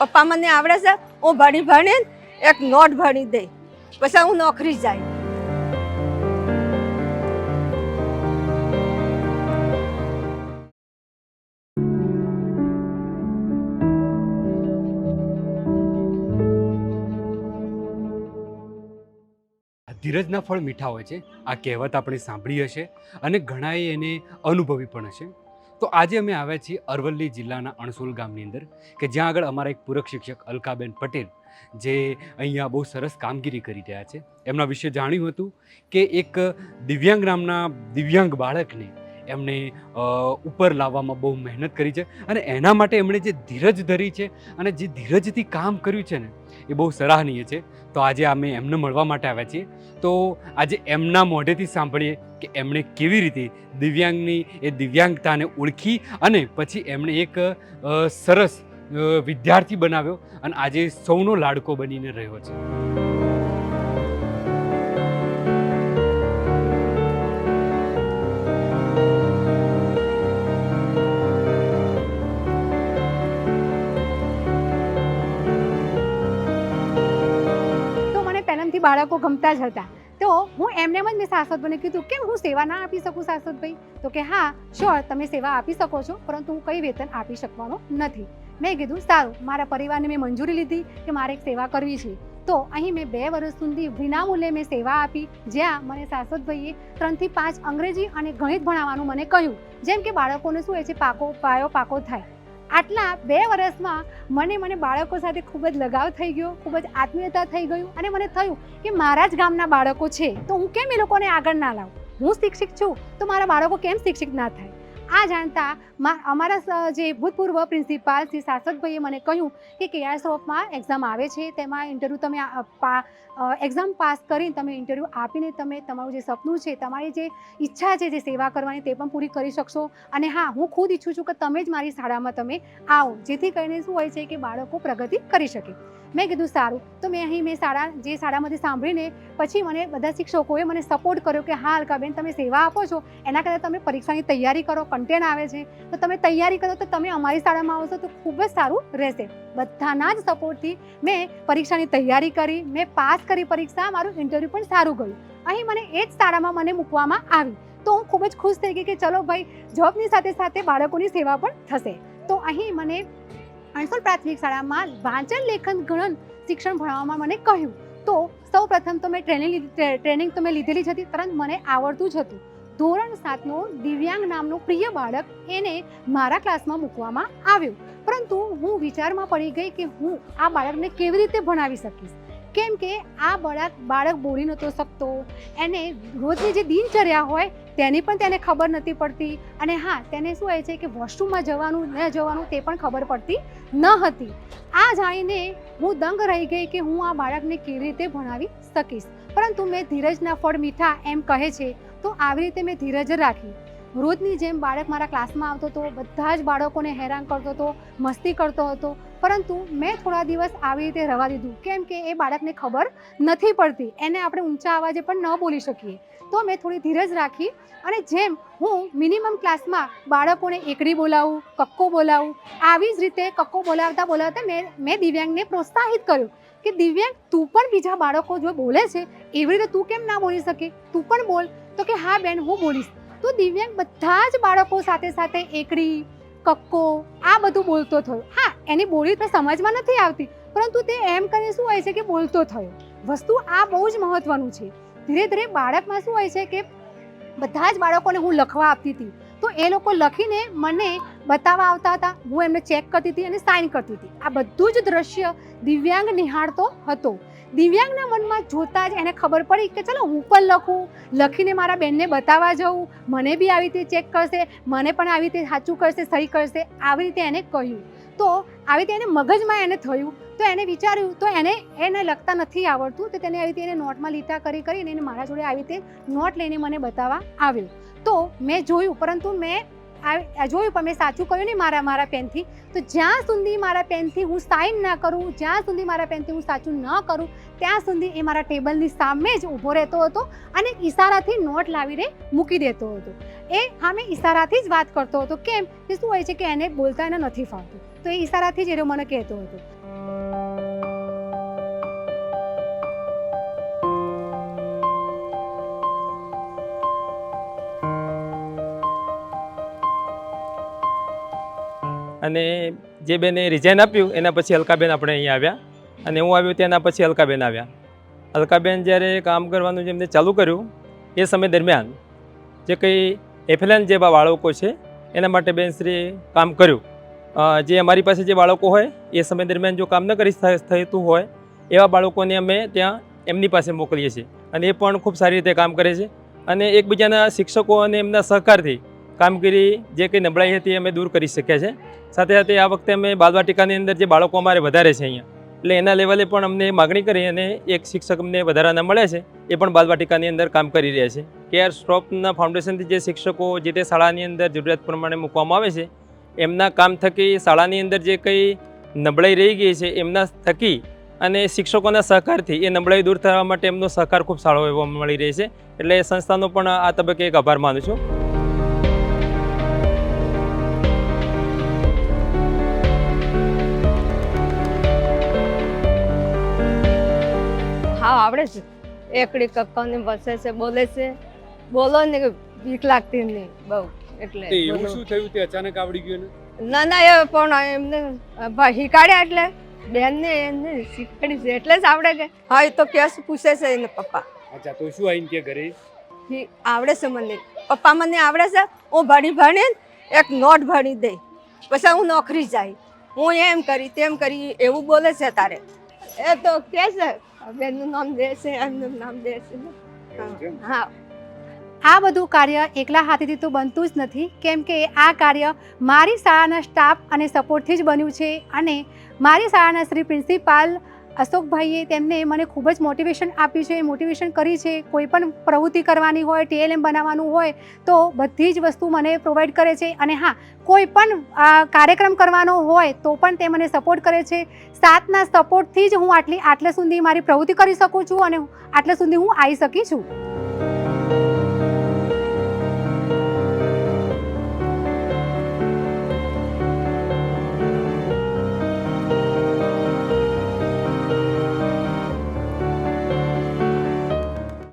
પપ્પા મને આવડે છે, હું ભણી ભણીને એક નોટ ભણી દે, પછી હું નોકરી જાય. ધીરજના ફળ મીઠા હોય છે, આ કહેવત આપણે સાંભળી હશે અને ઘણાએ એને અનુભવી પણ હશે. તો આજે અમે આવ્યા છીએ અરવલ્લી જિલ્લાના અણસોલ ગામની અંદર, કે જ્યાં આગળ અમારા એક પૂરક શિક્ષક અલકાબેન પટેલ, જે અહીંયા બહુ સરસ કામગીરી કરી રહ્યા છે. એમના વિશે જાણ્યું હતું કે એક દિવ્યાંગ નામના દિવ્યાંગ બાળકને એમણે ઉપર લાવવામાં બહુ મહેનત કરી છે અને એના માટે એમણે જે ધીરજ ધરી છે અને જે ધીરજથી કામ કર્યું છે ને, એ બહુ સરાહનીય છે. તો આજે અમે એમને મળવા માટે આવ્યા છીએ. તો આજે એમના મોઢેથી સાંભળીએ કે એમણે કેવી રીતે દિવ્યાંગની એ દિવ્યાંગતાને ઓળખી અને પછી એમણે એક સરસ વિદ્યાર્થી બનાવ્યો અને આજે સૌનો લાડકો બનીને રહ્યો છે. બાળકો ગમતા જ હતા. તો હું એમને જ મેં શાશ્વતભાઈને કીધું, કેમ હું સેવા ના આપી શકું શાશ્વતભાઈ તો કે, હા શ્યોર તમે સેવા આપી શકો છો, પરંતુ હું કઈ વેતન આપી શકવાનો નથી. મેં કીધું, સારું, મારા પરિવારને મેં મંજૂરી લીધી કે મારે એક સેવા કરવી છે. તો અહીં મેં બે વર્ષ સુધી વિનામૂલ્યે મેં સેવા આપી, જ્યાં મને શાશ્વતભાઈએ ત્રણથી પાંચ અંગ્રેજી અને ગણિત ભણાવવાનું મને કહ્યું. જેમ કે બાળકોને શું હોય છે, પાકો, પાયો પાકો થાય. આટલા બે વર્ષમાં મને મને બાળકો સાથે ખૂબ જ લગાવ થઈ ગયો, ખૂબ જ આત્મીયતા થઈ ગયું અને મને થયું કે મારા જ ગામના બાળકો છે, તો હું કેમ એ લોકોને આગળ ના લાવું? હું શિક્ષિત છું, તો મારા બાળકો કેમ શિક્ષિત ના થાય? આ જાણતા અમારા જે ભૂતપૂર્વ પ્રિન્સિપાલ શ્રી શાશ્વતભાઈએ મને કહ્યું કે કેઆરસોફમાં એક્ઝામ આવે છે, તેમાં ઇન્ટરવ્યૂ તમે એક્ઝામ પાસ કરીને તમે ઇન્ટરવ્યૂ આપીને તમે તમારું જે સપનું છે, તમારી જે ઈચ્છા છે, જે સેવા કરવાની તે પણ પૂરી કરી શકશો. અને હા, હું ખુદ ઈચ્છું છું કે તમે જ મારી શાળામાં તમે આવો, જેથી કરીને શું હોય છે કે બાળકો પ્રગતિ કરી શકે. મેં કીધું, સારું. તો મેં અહીં મેં શાળા, જે શાળામાંથી સાંભળીને પછી મને બધા શિક્ષકોએ મને સપોર્ટ કર્યો કે, હા, અલકાબેન, તમે સેવા આપો છો. એના કરતાં તમે પરીક્ષાની તૈયારી કરો કન્ટેન્ટ આવે છે. તો તમે તૈયારી કરો, તો તમે અમારી શાળામાં આવશો, તો ખૂબ જ સારું રહેશે. બધાના જ સપોર્ટથી મેં પરીક્ષાની તૈયારી કરી, મેં પાસ કરી પરીક્ષા, મારું ઇન્ટરવ્યૂ પણ સારું ગયું. અહીં મને એ જ શાળામાં મને મૂકવામાં આવી. તો હું ખૂબ જ ખુશ થઈ ગઈ કે, ચલો ભાઈ જોબની સાથે સાથે બાળકોની સેવા પણ થશે. તો અહીં મને અણસોલ પ્રાથમિક શાળામાં વાંચન, લેખન, ગણન, શિક્ષણ ભણાવવામાં મને કહ્યું. તો સૌ પ્રથમ તો મેં ટ્રેનિંગ લીધી ટ્રેનિંગ તો મેં લીધેલી જ હતી તરત મને આવડતું જ હતું. ધોરણ સાતનો દિવ્યાંગ નામનું પ્રિય બાળક એને મારા ક્લાસમાં મૂકવામાં આવ્યો. પરંતુ હું વિચારમાં પડી ગઈ કે હું આ બાળકને કેવી રીતે ભણાવી શકીશ? કેમ કે આ બાળક બાળક બોલી નહોતો શકતો. એને રોજની જે દિનચર્યા હોય તેની પણ તેને ખબર નથી પડતી. અને હા, તેને શું હોય છે કે વોશરૂમમાં જવાનું, ન જવાનું તે પણ ખબર પડતી ન હતી. આ જાણીને હું દંગ રહી ગઈ કે હું આ બાળકને કેવી રીતે ભણાવી શકીશ. પરંતુ મેં ધીરજના ફળ મીઠા એમ કહે છે, તો આવી રીતે મેં ધીરજ રાખી. રોજની જેમ બાળક મારા ક્લાસમાં આવતો હતો, બધા જ બાળકોને હેરાન કરતો હતો, મસ્તી કરતો હતો પરંતુ મેં થોડા દિવસ આવી રીતે રવા દીધું. કેમ કે એ બાળકને ખબર નથી પડતી. એને આપણે ઊંચા અવાજે પણ ન બોલી શકીએ. તો મેં થોડી ધીરજ રાખી અને જેમ હું મિનિમમ ક્લાસમાં બાળકોને એકડી બોલાવું, કક્કો બોલાવું, આવી જ રીતે કક્કો બોલાવતા બોલાવતા મેં મેં દિવ્યાંગને પ્રોત્સાહિત કર્યું કે દિવ્યાંગ, તું પણ બીજા બાળકો જો બોલે છે, એવી રીતે તું કેમ ના બોલી શકે? તું પણ બોલ. તો કે હા બેન, હું બોલીશ. તો દિવ્યાંગ બધા જ બાળકો સાથે સાથે એકડી, કક્કો, આ બધું બોલતો થયો. હા એની બોલી તો સમજમાં નથી આવતી, પરંતુ તે એમ કરીને શું હોય છે કે બોલતો થયો. વસ્તુ આ બહુ જ મહત્વનું છે. ધીરે ધીરે બાળકમાં શું હોય છે કે બધા જ બાળકોને હું લખવા આપતી હતી. તો એ લોકો લખીને મને બતાવવા આવતા હતા. હું એમને ચેક કરતી હતી અને સાઇન કરતી હતી. આ બધું જ દ્રશ્ય દિવ્યાંગ નિહાળતો હતો. દિવ્યાંગના મનમાં જોતા જ એને ખબર પડી કે ચલો હું પણ લખું, લખીને મારા બેનને બતાવવા જઉં. મને બી આવી રીતે ચેક કરશે, મને પણ આવી રીતે સાચું કરશે, સહી કરશે, આવી રીતે એને કહ્યું. તો આવી રીતે એને મગજમાં એને થયું, તો એને વિચાર્યું, તો એને એને લખતા નથી આવડતું, તો તેને આવી રીતે એને નોટમાં લીટા કરી કરીને એને મારા જોડે આવી રીતે નોટ લઈને મને બતાવવા આવ્યો. તો મેં જોયું, પરંતુ મેં જોયું પણ મેં સાચું કહ્યું ને મારા મારા પેનથી. તો જ્યાં સુધી મારા પેનથી હું સાઇન ના કરું, જ્યાં સુધી મારા પેનથી હું સાચું ન કરું, ત્યાં સુધી એ મારા ટેબલની સામે જ ઊભો રહેતો હતો અને ઈશારાથી નોટ લાવીને મૂકી દેતો હતો. એ સામે ઈશારાથી જ વાત કરતો હતો. કેમ? કે શું હોય છે કે એને બોલતા એને નથી ફાવતું. તો એ ઈશારાથી જ એ મને કહેતો હતો. અને જે બેને રિઝાઇન આપ્યું, એના પછી અલકાબેન આપણે અહીંયા આવ્યા. અને હું આવ્યો તેના પછી અલકાબેન આવ્યા. અલકાબેન જ્યારે કામ કરવાનું જેમને ચાલુ કર્યું, એ સમય દરમિયાન જે કંઈ એફએલએન જેવા બાળકો છે, એના માટે બેનશ્રીએ કામ કર્યું. જે અમારી પાસે જે બાળકો હોય, એ સમય દરમિયાન જો કામ ન કરી થતું હોય, એવા બાળકોને અમે ત્યાં એમની પાસે મોકલીએ છીએ. અને એ પણ ખૂબ સારી રીતે કામ કરે છે. અને એકબીજાના શિક્ષકો અને એમના સહકારથી કામગીરી જે કંઈ નબળાઈ હતી અમે દૂર કરી શક્યા છે. સાથે સાથે આ વખતે અમે બાલવાટિકાની અંદર જે બાળકો અમારે વધારે છે અહીંયા, એટલે એના લેવલે પણ અમને માગણી કરી અને એક શિક્ષક અમને વધારાના મળે છે, એ પણ બાલવાટિકાની અંદર કામ કરી રહ્યા છે. કેઆર સ્ટોપના ફાઉન્ડેશનથી જે શિક્ષકો જે તે શાળાની અંદર જરૂરિયાત પ્રમાણે મૂકવામાં આવે છે, એમના કામ થકી શાળાની અંદર જે કંઈ નબળાઈ રહી ગઈ છે, એમના થકી અને શિક્ષકોના સહકારથી એ નબળાઈ દૂર થવા માટે એમનો સહકાર ખૂબ સારો એવો મળી રહે છે. એટલે એ સંસ્થાનો પણ આ તબક્કે એક આભાર માનું છું. આવડે છે? એકડી કક્કાને વસે છે બોલે છે. બોલો ને કે બીક લાગતી નહીં બહુ. એટલે એવું શું થયું? તે અચાનક આવડી ગયું ને ના ના એ પણ એમને ભા- શીખવાડ્યા એટલે. બેનને એમને શીખવાડી છે એટલે જ આવડે કે હા એ તો કેસ પૂછે છે એને પપ્પા. અચ્છા તો શું આવીને કે ઘરે? આવડે છે મને. પપ્પા મને આવડે છે હું ભણી ભણી એક નોટ ભણી દે પછી હું નોકરી જાય. હું એમ કરી તેમ કરી એવું બોલે છે તારે. એ તો કે છે બેનનું નામ દે છે એમનું નામ દે છે? હા આ બધું કાર્ય એકલા હાથેથી તો બનતું જ નથી કેમ કે આ કાર્ય મારી શાળાના સ્ટાફ અને સપોર્ટથી જ બન્યું છે અને મારી શાળાના શ્રી પ્રિન્સિપાલ અશોકભાઈએ તેમને મને ખૂબ જ મોટિવેશન આપ્યું છે મોટિવેશન કરી છે. કોઈ પણ પ્રવૃત્તિ કરવાની હોય ટીએલએમ બનાવવાનું હોય, તો બધી જ વસ્તુ મને પ્રોવાઈડ કરે છે. અને હા, કોઈ પણ કાર્યક્રમ કરવાનો હોય, તો પણ તે મને સપોર્ટ કરે છે. સાથના સપોર્ટથી જ હું આટલી, આટલે સુધી મારી પ્રવૃત્તિ કરી શકું છું અને આટલે સુધી હું આવી શકી છું.